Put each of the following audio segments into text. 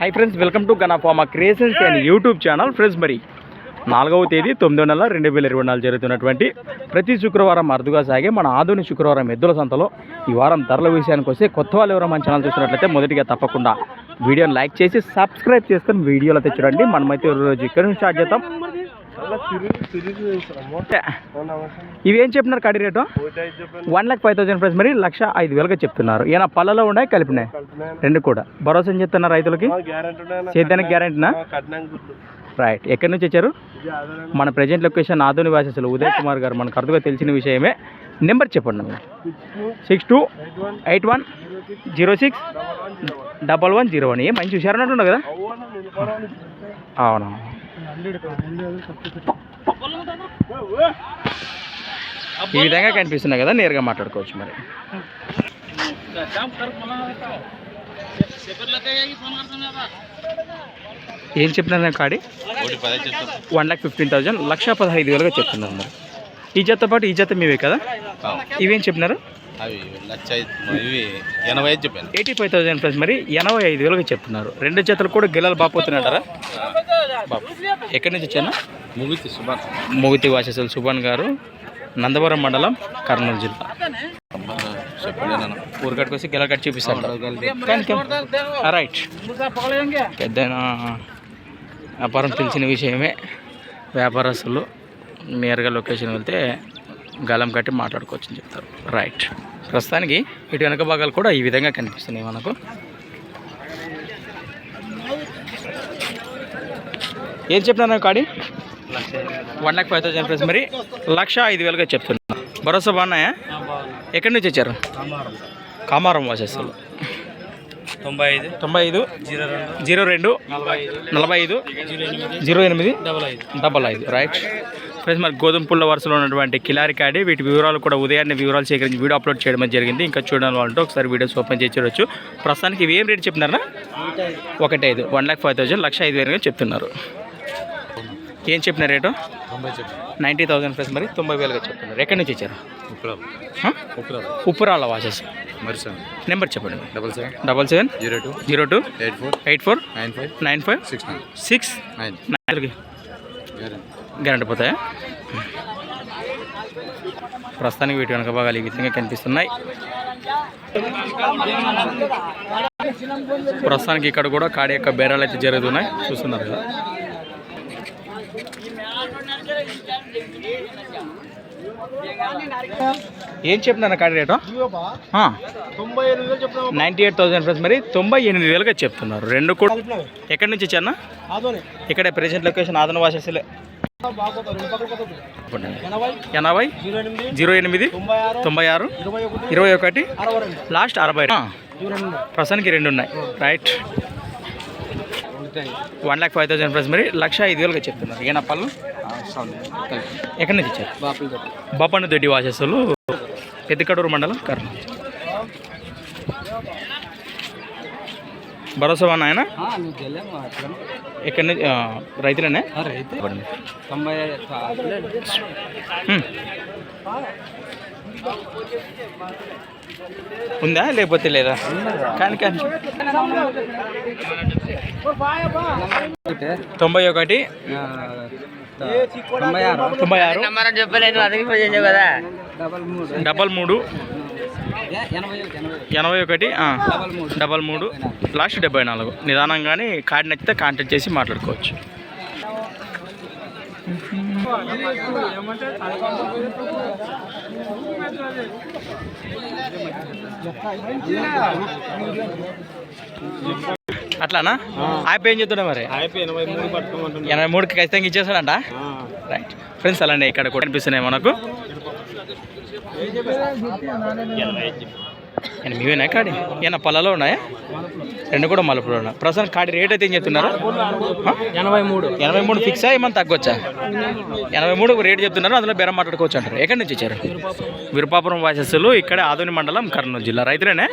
High friends welcome to గనాఫామా creations and YouTube channel friends మరి నాలుగవ తేదీ తొమ్మిదో నెల రెండు వేల ఇరవై నాలుగు జరుగుతున్నటువంటి ప్రతి శుక్రవారం అరుదుగా సాగే మన ఆధునిక శుక్రవారం ఎద్దుల సంతలో ఈ వారం ధరల విషయానికి వస్తే కొత్త వాళ్ళు ఎవరో మన ఛానల్ చూసినట్లయితే మొదటిగా తప్పకుండా వీడియోని లైక్ చేసి సబ్స్క్రైబ్ చేసుకొని వీడియోలో చూడండి. మనమైతే రోజు ఇక్కడ నుంచి స్టార్ట్ చేద్దాం. ఇవి ఏం చెప్పినారు కడి rate? One lakh five thousand price మరి లక్ష ఐదు వేలుగా చెప్తున్నారు. ఈయన పళ్ళలో ఉన్నాయి కలిపినాయి? రెండు కూడా. భరోసా ఏం చెప్తున్నారు రైతులకి? సేద్యానికి గ్యారంటీనా రైట్ ఎక్కడి నుంచి వచ్చారు? మన ప్రజెంట్ లొకేషన్ ఆధుని వాసస్సులు ఉదయ్ కుమార్ గారు. మనకు అర్థంగా తెలిసిన విషయమే. నెంబర్ చెప్పండి six two eight one zero six double one zero one ఏ మంచి హుషారన్నట్టు కదా? అవునా? ఈ విధంగా కనిపిస్తున్నాయి కదా నేరుగా మాట్లాడుకోవచ్చు మరి. ఏం చెప్పినారు కాడి వన్ లాక్ ఫిఫ్టీన్ థౌజండ్ లక్ష పదహైదు వేలుగా చెప్తున్నారు మరి. ఈ జత పాటు ఈ జత మీవే కదా? ఇవేం చెప్పినారు? అవి లక్ష ఎనభై ఐదు చెప్పాను. ఎయిటీ ఫైవ్ థౌసండ్ ప్లస్ మరి ఎనభై ఐదు వేలుగా చెప్తున్నారు రెండు జతలు కూడా గిల్లలు బాపోతున్నాడారా బాబు. ఎక్కడి నుంచి వచ్చాను? ముగితి సుభాష్ మూగితి వాసేసలు సుభాన్ గారు నందవరం మండలం కర్నూలు జిల్లా. వచ్చి గిల్ల కట్టి చూపిస్తాను రైట్ పెద్ద వ్యాపారం తెలిసిన విషయమే. వ్యాపారస్తులు నేరుగా లొకేషన్ వెళ్తే గలం కట్టి మాట్లాడుకోవచ్చు అని చెప్తారు. రైట్ ప్రస్తుతానికి ఇటు వెనక భాగాలు కూడా ఈ విధంగా కనిపిస్తున్నాయి మనకు. ఏం చెప్తున్నాను కాడి? One lakh five thousand price మరి లక్ష ఐదు వేలుగా చెప్తున్నా. భరోసా బాగున్నాయా? ఎక్కడి నుంచి వచ్చారు? కామారం వాసేస్తులు తొంభై ఐదు తొంభై ఐదు జీరో రెండు. జీరో రెండు. నలభై ఐదు నలభై ఐదు జీరో ఎనిమిది. డబల్ ఐదు. డబల్ ఐదు. రైట్ ఫ్రెండ్స్ మరి గోధుమ పుల్ల వరుసలో ఉన్నటువంటి కిలారి కాడి వీటి వివరాలు కూడా ఉదయాన్నే వివరాలు సేకరించి వీడియో అప్లోడ్ చేయడం జరిగింది. ఇంకా చూడడం వాళ్ళంటే ఒకసారి వీడియోస్ ఓపెన్ చేసి చూడొచ్చు. ప్రస్తుతానికి ఇవి ఏం రేట్ చెప్తున్నారా ఒకటి ఐదు. వన్ ల్యాక్ ఫైవ్ థౌసండ్ లక్ష ఐదు వేలుగా చెప్తున్నారు. ఏం చెప్పిన రేటు? నైంటీ థౌసండ్ ప్లస్ మరి తొంభై వేలుగా చెప్తున్నారు. ఎక్కడి నుంచి ఇచ్చారు? ఉప్పురాలు వాచెస్ మరి సెవెన్ నెంబర్ చెప్పండి. Double seven. Double seven. Zero two. Zero two. Eight four. Eight four. Nine five. Nine five. Six nine. Six. Nine. Guarantee. Guarantee పోతాయా? ప్రస్తుతానికి వీటి వెనక భాగాలు ఈ విధంగా కనిపిస్తున్నాయి. ప్రస్తుతానికి ఇక్కడ కూడా కాడి యొక్క బేరాలు అయితే జరుగుతున్నాయి. చూస్తున్నారు కదా. ఏం చెప్తున్నారు కాడి rate? Ninety eight thousand plus మరి తొంభై ఎనిమిది వేలుగా చెప్తున్నారు. రెండు కూడా ఎక్కడి నుంచి వచ్చానా అదోనే ఇక్కడే ప్రెసెంట్ లొకేషన్ ఆదన వాసేసలే. ఎనభై జీరో ఎనిమిది తొంభై ఆరు ఇరవై ఒకటి లాస్ట్ అరవై ప్రస్తుతానికి రెండు ఉన్నాయి. Right one lakh five thousand plus మరి లక్ష ఐదు వేలుగా చెప్తున్నారు. ఏనా పళ్ళు? ఎక్కడి నుంచి ఇచ్చారు బాపన్న దొడ్డి వాసేసులు పెద్దకడూరు మండలం కర్నూలు. భరోసా వన్ ఆయన ఎక్కడి నుంచి రైతులేనే. ఉందా లేకపోతే లేదా? కానీ కానీ. తొంభై ఒకటి. తొంభై ఆరు. తొంభై ఆరు. చెప్పలేదు కదా. డబల్ మూడు. ఎనభై ఒకటి ఆ, డబల్ మూడు. డబల్ మూడు లాస్ట్ డెబ్బై నాలుగు. నిదానంగానే కార్డు నచ్చితే కాంటాక్ట్ చేసి మాట్లాడుకోవచ్చు. అట్లానా? ఆపి ఏం చెప్తున్నా మరి? ఎనభై మూడుకి ఖచ్చితంగా ఇచ్చేస్తాడంట? రైట్ ఫ్రెండ్స్ అలానే ఇక్కడ కూడా కనిపిస్తున్నాయి మనకు. నేను మీవేనా కాడి? ఏమన్నా పళ్ళలో ఉన్నాయా? రెండు కూడా మలుపులో ఉన్నాయి ప్రస్తుతం కాడి రేట్ అయితే ఏం చెప్తున్నారు? ఎనభై మూడు. ఎనభై మూడు ఫిక్సా ఏమన్నా తగ్గొచ్చా? ఎనభై మూడు రేట్ చెప్తున్నారు అందులో బేరం మాట్లాడుకోవచ్చు అంటారు. ఎక్కడి నుంచి ఇచ్చారు విరుపాపురం వాసస్సులు ఇక్కడ ఆదోని మండలం కర్నూలు జిల్లా. రైతులేనే?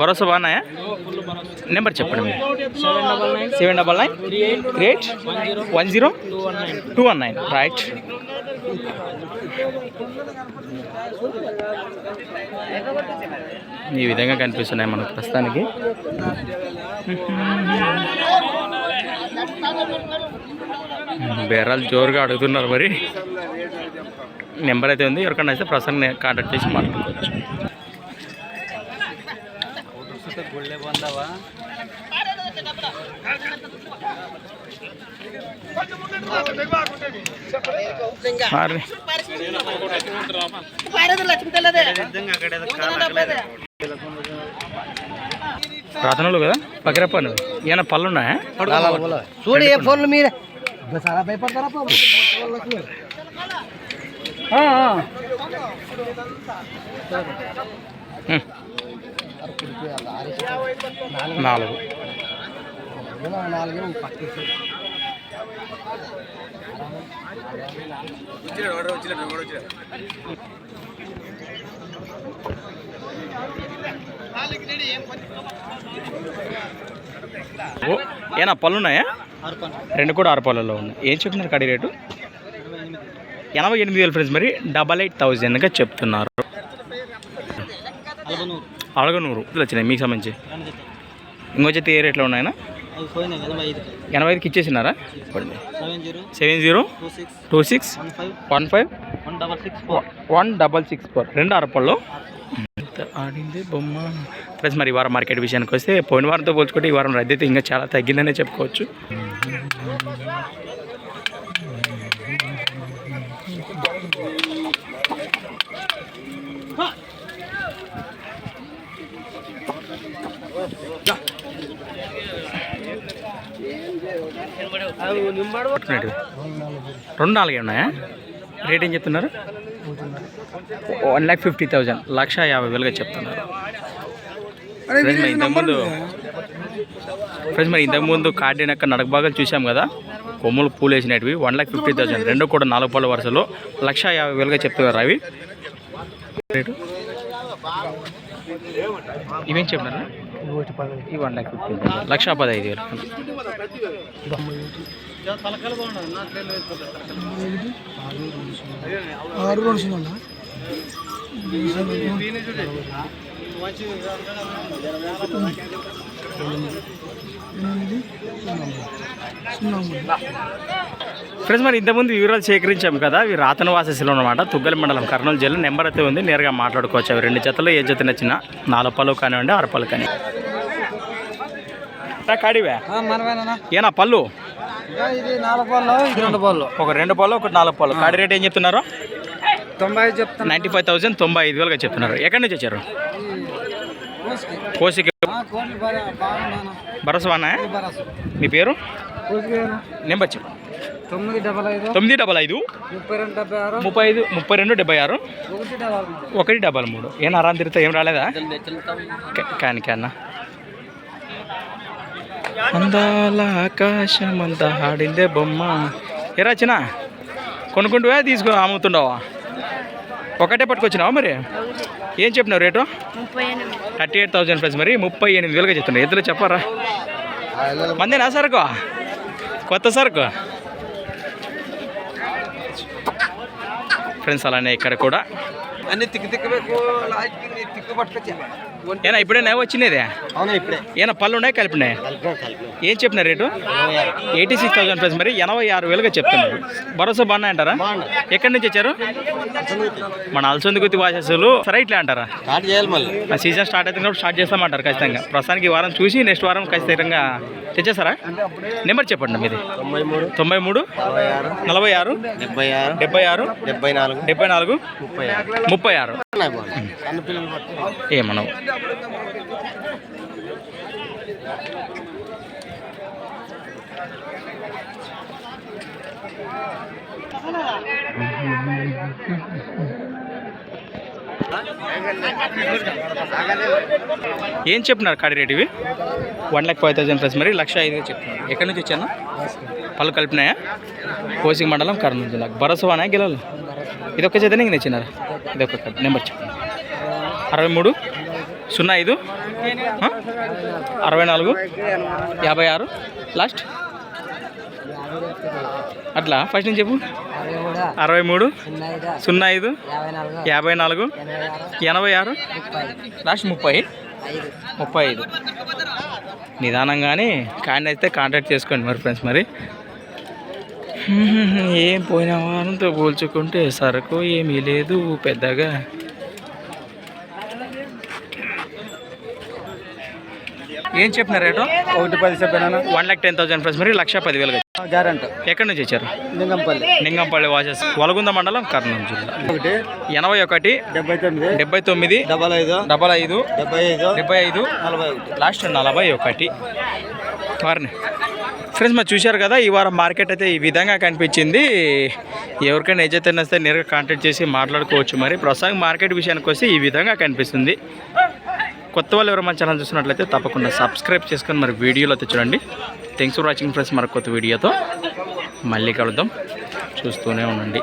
భరోసా బాగున్నాయా? నెంబర్ చెప్పండి మీరు. Seven double nine three eight one zero? Two one nine. Right. ఈ విధంగా కనిపిస్తున్నాయి మనకు ప్రస్తుతానికి. బేరాలు జోరుగా అడుగుతున్నారు మరి. నెంబర్ అయితే ఉంది. ఎవరికన్నా అయితే ప్రసన్న కాంటాక్ట్ చేసి మాట్లాడుకోవచ్చు. మరి రాతనలు కదా? పక్కరప్ప నువ్వు ఏమైనా పళ్ళు ఉన్నాయా చూడు ఏ ఫోన్లు మీరే? హ్మ్. నాలుగు. ఓ ఏనా పళ్ళు ఉన్నాయా రెండు కూడా ఆరు పళ్ళలో ఉన్నాయి. ఏం చెప్తున్నారు కడి రేటు? ఎనభై ఎనిమిది వేలు ఫ్రెండ్స్ మరి డబల్ ఎయిట్ థౌజండ్గా చెప్తున్నారు. అలగనూరు. వచ్చినాయి? మీకు సంబంధించి. ఇంకో ఏ రేట్లో ఉన్నాయన్నా? ఎనభై ఐదు ఎనభై ఐదుకి ఇచ్చేసినారా? Seven zero seven zero two six one five one double six four. One double six four. రెండు అరపల్లో ఆడింది బొమ్మ. ప్లస్ మరి ఈ వారం మార్కెట్ విషయానికి వస్తే పోయిన వారంతో పోల్చుకుంటే ఈ వారం రద్దీ ఇంకా చాలా తగ్గిందనే చెప్పుకోవచ్చు. రెండు నాలుగే ఉన్నాయా? రేట్ ఏం చెప్తున్నారు? One lakh fifty thousand. లక్ష యాభై వేలుగా చెప్తున్నారు. ఫ్రెండ్స్ మరి ఇంతకుముందు ఫ్రెండ్స్ మరి ఇంతకుముందు కార్డినక్క నడక భాగాలు చూసాం కదా? కొమ్ములు పూలు వేసినవి. వన్ ల్యాక్ ఫిఫ్టీ థౌసండ్ రెండు కూడా నాలుగు పళ్ళ వరుసలో. లక్ష యాభై వేలుగా చెప్తున్నారు అవి. రేటు ఇవేం చెప్పినారా ఈ వన్ ల్యాక్ ఫిఫ్టీ. లక్ష పదహైదు వేలు. ఫ్రెండ్స్ మరి ఇంతకుముందు వివరాలు సేకరించాము కదా. ఇవి రాతన వాసశిలో అనమాట తుగ్గల మండలం కర్నూలు జిల్లా నెంబర్ అయితే ఉంది. నేరుగా మాట్లాడుకోవచ్చు. అవి రెండు జతలు ఏ జత నచ్చిన. నాలుగు పళ్ళు కానివ్వండి ఆరు పళ్ళు కానీ. కాడివే. ఏనా పళ్ళు? ఒక రెండు పళ్ళు ఒకటి నాలుగు పళ్ళు. కాడి రేట్ ఏం చెప్తున్నారు? తొంభై నైంటీ ఫైవ్ థౌసండ్ తొంభై ఐదు వేలుగా చెప్తున్నారు. ఎక్కడి నుంచి వచ్చారు? కోసికి భరోసానా మీ పేరు? నెంబర్ చెప్పు. తొమ్మిది డబల్ ఐదు. తొమ్మిది డబల్ ఐదు. ముప్పై రెండు డెబ్బై ఆరు. ముప్పై ఐదు ముప్పై రెండు డెబ్బై ఆరు. ఒకటి డబల్ మూడు. ఒకటి డబల్ మూడు. ఏం అరాం తిరుగుతా ఏం రాలేదా? కాని కన్నా అందాల ఆకాశం అంతా ఆడిందే బొమ్మ. ఏ రచన కొనుక్కుంటువా తీసుకో అమ్ముతుండవా ఒకటే పట్టుకొచ్చినావా మరి? ఏం చెప్పినావు rate? Thirty eight thousand plus మరి ముప్పై ఎనిమిది వేలుగా చెప్తున్నా. ఎదురు చెప్పరా? మందేనా సరుకు? కొత్త సరుకు? ఫ్రెండ్స్ అలానే ఇక్కడ కూడా. అన్ని తిక్కు తిక్కు పట్టుకొచ్చా ఏనా ఇప్పుడేనా వచ్చినదే ఏనా పళ్ళు ఉన్నాయి కలిపినాయి ఏం చెప్పిన rate? Eighty six thousand plus మరి ఎనభై ఆరు వేలుగా చెప్తున్నారు. భరోసా బాగున్నాయి అంటారా? ఎక్కడి నుంచి వచ్చారు? మన అలసంది గుత్తి వాసేసులు సరే ఇట్లా అంటారా? స్టార్ట్ చేయాలి మళ్ళీ. ఆ సీజన్ స్టార్ట్ అవుతున్నప్పుడు స్టార్ట్ చేస్తామంటారు ఖచ్చితంగా. ప్రస్తుతానికి ఈ వారం చూసి నెక్స్ట్ వారం ఖచ్చితంగా తెచ్చేస్తారా? నెంబర్ చెప్పండి మీది. తొంభై మూడు. నలభై ఆరు. డెబ్బై ఆరు. డెబ్బై ఆరు. డెబ్బై నాలుగు. డెబ్బై నాలుగు. ముప్పై ఆరు. ముప్పై ఆరు. ఏం చెప్పినారు కాడి రేట్ ఇవి? One lakh five thousand plus మరి లక్ష ఐదు చెప్తున్నారు ఎక్కడి నుంచి వచ్చాను? పళ్ళు కలిపినాయా? కోసింగ్ మండలం కర్నూలు జిల్లా. భరోసానా గెలవాలి ఇది ఒక చేతనే ఇంక నచ్చినారు ఇది ఒక నెంబర్ చెప్పండి. అరవై మూడు? సున్నా ఐదు? అరవై నాలుగు? యాభై ఆరు? లాస్ట్? అట్లా? ఫస్ట్ నుంచి చెప్పు. అరవై మూడు? సున్నా ఐదు? యాభై నాలుగు? ఎనభై ఆరు? లాస్ట్ ముప్పై? ముప్పై ఐదు. నిదానంగానే కానీ అయితే కాంటాక్ట్ చేసుకోండి మరి ఫ్రెండ్స్ మరి. ఏం పోయిన వారంతో పోల్చుకుంటే సరుకు ఏమీ లేదు పెద్దగా. ఏం చెప్పినారు రేటు? ఒకటి పది చెప్పాను one lakh ten thousand friends మరి లక్ష పదివేలు గ్యారెంట్. ఎక్కడి నుంచి వచ్చారు? లింగంపల్లి. నింగంపల్లి వాచెస్ వలగుంద మండలం కర్నూలు జిల్లా. ఒకటి. ఎనభై ఒకటి డెబ్బై తొమ్మిది. డెబ్బై తొమ్మిది డబల్ ఐదు. డబల్ ఐదు డెబ్బై ఐదు. డెబ్బై ఐదు నలభై ఒకటి. లాస్ట్ నలభై ఒకటి. వారిని. ఫ్రెండ్స్ మరి చూశారు కదా ఈ వారం మార్కెట్ అయితే ఈ విధంగా కనిపించింది. ఎవరికైనా ఏజైతే వస్తే నేరుగా కాంటాక్ట్ చేసి మాట్లాడుకోవచ్చు. మరి ప్రస్తుతం మార్కెట్ విషయానికి వస్తే ఈ విధంగా కనిపిస్తుంది. కొత్త వాళ్ళు ఎవరు మన ఛానల్ చూసినట్లయితే తప్పకుండా సబ్స్క్రైబ్ చేసుకొని మరి వీడియోలో అయితే చూడండి. థ్యాంక్స్ ఫర్ వాచింగ్ ఫ్రెండ్స్ మరి కొత్త వీడియోతో మళ్ళీ కలుద్దాం. చూస్తూనే ఉండండి.